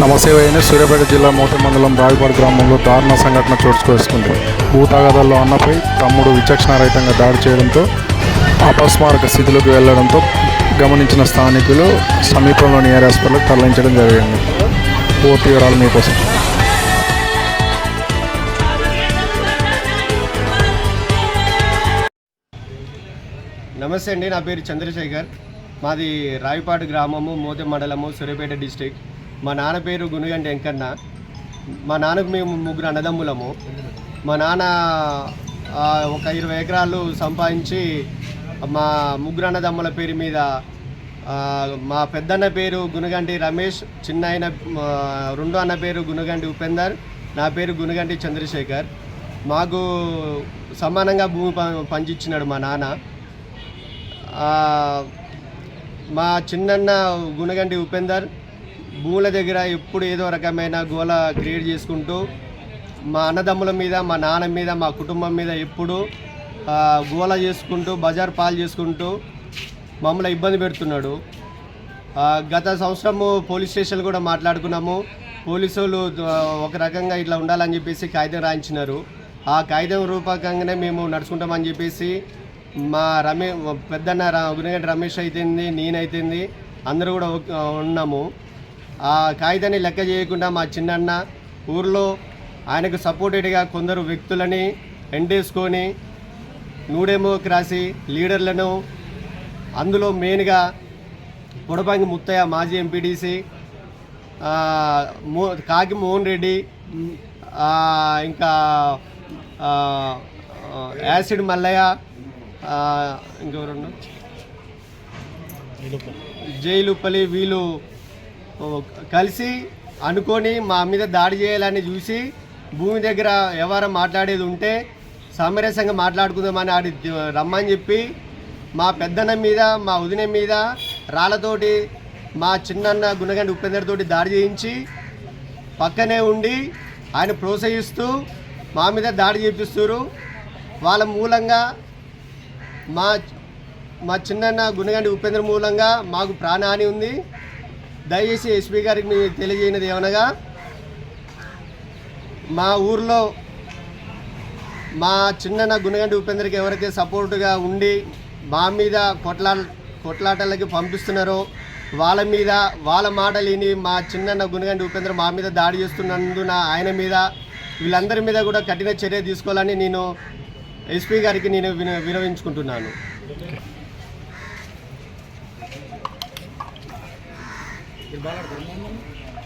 నమసేవైన సూర్యాపేట జిల్లా మోటి మండలం రావిపాడు గ్రామంలో దారుణ సంఘటన చోటుకొస్తుంది భూతాగదాల్లో అన్నపై తమ్ముడు విచక్షణారహితంగా దాడి చేయడంతో అపస్మారక స్థితిలోకి వెళ్ళడంతో గమనించిన స్థానికులు సమీపంలోని ఏరియా హాస్పిటల్కి తరలించడం జరిగింది. పూర్తి వివరాలు మీకోసం. నమస్తే అండి నా పేరు చంద్రశేఖర్. మాది రావిపాడు గ్రామము మోతే మండలము సూర్యాపేట డిస్టిక్ మా నాన్న పేరు గునుగంటి వెంకన్న. మా నాన్నకు మేము ముగ్గురు అన్నదమ్ములము. మా నాన్న ఒక ఇరవై ఎకరాలు సంపాదించి మా ముగ్గురు అన్నదమ్ముల పేరు మీద మా పెద్దన్న పేరు గునుగంటి రమేష్ చిన్న ఆయన రెండో అన్న పేరు గునుగంటి ఉపేందర్ నా పేరు గునుగంటి చంద్రశేఖర్. మాకు సమానంగా భూమి పంచిచ్చినాడు మా నాన్న. మా చిన్నన్న గుణగంటి ఉపేందర్ భూముల దగ్గర ఎప్పుడు ఏదో రకమైన గోల క్రియేట్ చేసుకుంటూ మా అన్నదమ్ముల మీద మా నాన్న మీద మా కుటుంబం మీద ఎప్పుడు గోల చేసుకుంటూ బజార్ పాలు చేసుకుంటూ మమ్మల్ని ఇబ్బంది పెడుతున్నాడు. గత సంవత్సరము పోలీస్ స్టేషన్ కూడా మాట్లాడుకున్నాము. పోలీసులు ఒక రకంగా ఇట్లా ఉండాలని చెప్పేసి కాగితం రాయించినారు. ఆ కాగితం రూపకంగానే మేము నడుచుకుంటామని చెప్పేసి మా రమే పెద్దన్న రా రమేష్ అయితేంది నేనైతేంది అందరూ కూడా ఉన్నాము. ఆ కాగితాన్ని లెక్క చేయకుండా మా చిన్నన్న ఊర్లో ఆయనకు సపోర్టెడ్గా కొందరు వ్యక్తులని ఎండేసుకొని నూడెమోక్రాసీ లీడర్లను అందులో మెయిన్గా పొడపంగి ముత్తయ్య మాజీ ఎంపీటీసీ మో కాకి మోహన్ రెడ్డి ఇంకా యాసిడ్ మల్లయ్య ఆ, ఇంకెవరున్నా? జైలుపల్లి వీళ్ళు కలిసి అనుకొని మా మీద దాడి చేయాలని చూసి భూమి దగ్గర ఎవరు మాట్లాడేది ఉంటే సామరస్యంగా మాట్లాడుకుందామని ఆడి రమ్మని చెప్పి మా పెద్దన్న మీద మా వదిన మీద రాళ్ళతోటి మా చిన్నన్న గుణగండి ఉపేందర్ తోటి దాడి చేయించి పక్కనే ఉండి ఆయన ప్రోత్సహిస్తూ మా మీద దాడి చేపిస్తారు వాళ్ళ మూలంగా మా మా చిన్నన్న గుణగండి ఉపేంద్ర మూలంగా మాకు ప్రాణహాని ఉంది. దయచేసి ఎస్పీ గారికి మేము తెలియజేయనది ఏమనగా మా ఊర్లో మా చిన్నన్న గుణగంటి ఉపేంద్రకి ఎవరైతే సపోర్టుగా ఉండి మా మీద కొట్లా కొట్లాటలకి పంపిస్తున్నారో వాళ్ళ మీద వాళ్ళ మాట లేని మా చిన్నన్న గుణగంటి ఉపేంద్ర మా మీద దాడి చేస్తున్నందున ఆయన మీద వీళ్ళందరి మీద కూడా కఠిన చర్య తీసుకోవాలని నేను ఎస్పీ గారికి నేను విన వినవించుకుంటున్నాను. el valor del